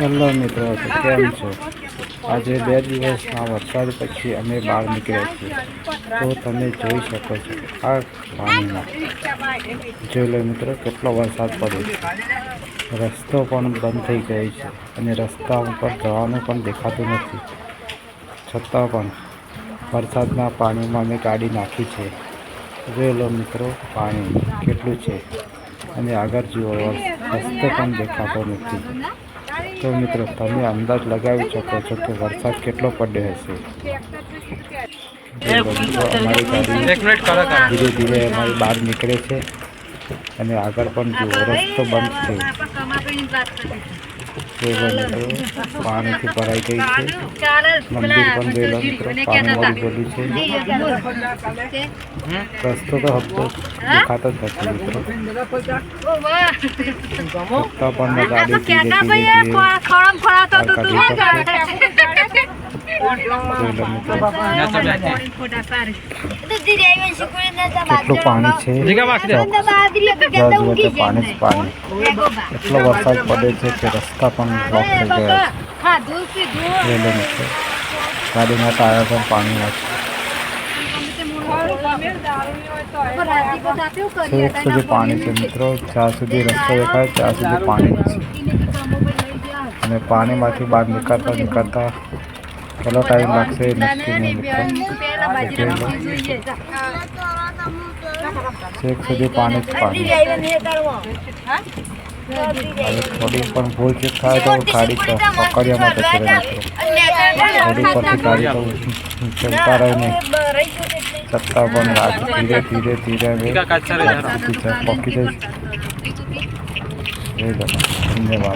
Hello મિત્રો કેમ છો? આજે બે દિવસના વરસાદ પછી અમે બહાર નીકળ્યા છીએ. તો તમે જોઈ શકો છો આ પાણીમાં જોઈ લો મિત્રો, કેટલો વરસાદ પડ્યો છે. રસ્તો પણ બંધ થઈ ગયો છે અને રસ્તા ઉપર જવાનું પણ દેખાતું નથી. છતાં પણ વરસાદના પાણીમાં અમે ગાડી નાખી છે. જોઈ લો મિત્રો, પાણી કેટલું છે. અને આગળ જુઓ, રસ્તો પણ દેખાતો નથી. તો મિત્રો તમે અંદાજ લગાવી શકો છો કે વરસાદ કેટલો પડ્યો હશે. અમારી ગાડી ધીરે ધીરે અમારી બહાર નીકળે છે. અને આગળ પણ જુઓ રસ્તો બંધ છે. જોઈ લો મિત્રો પાણીથી ભરાઈ ગઈ છે. મંદિર પણ જોઈ લો મિત્રો પાણીવાળી ગલી છે. રસ્તો તો હપ્તો દેખાતો જ નથી મિત્રો. છતાં પણ ગાડી જોઈ લો મિત્રો કેટલું પાણી છે જીગા બાકી દે. જ્યાં જુઓ તો પાણી જ પાણી એટલો વરસાદ પડે છે કે રસ્તા પણ બ્લોક થઈ ગયા છે જોઈ લો મિત્રો ગાડીના ટાયર પણ પાણીમાં છે છેક સુધી પાણી છે મિત્રો જ્યાં સુધી રસ્તો દેખાય ત્યાં સુધી પાણી જ છે અને પાણીમાંથી બહાર નીકળતા નીકળતા કેટલો ટાઈમ લાગશે એ નક્કી નહીં મિત્રો છેક સુધી પાણી જ પાણી હવે થોડી પણ ભૂલ ચૂક થાય તો ગાડી તો પકડ્યામાં જતી રહે મિત્રો થોડી પરથી ગાડી તો નીચે ઉતારે નહીં છતાં પણ ગાડી ધીરે ધીરે ધીરે હવે જીગા કાચા રહે યાર. પહોંચી જાય પહોંચી જાય છે. જોઈ લો ધન્યવાદ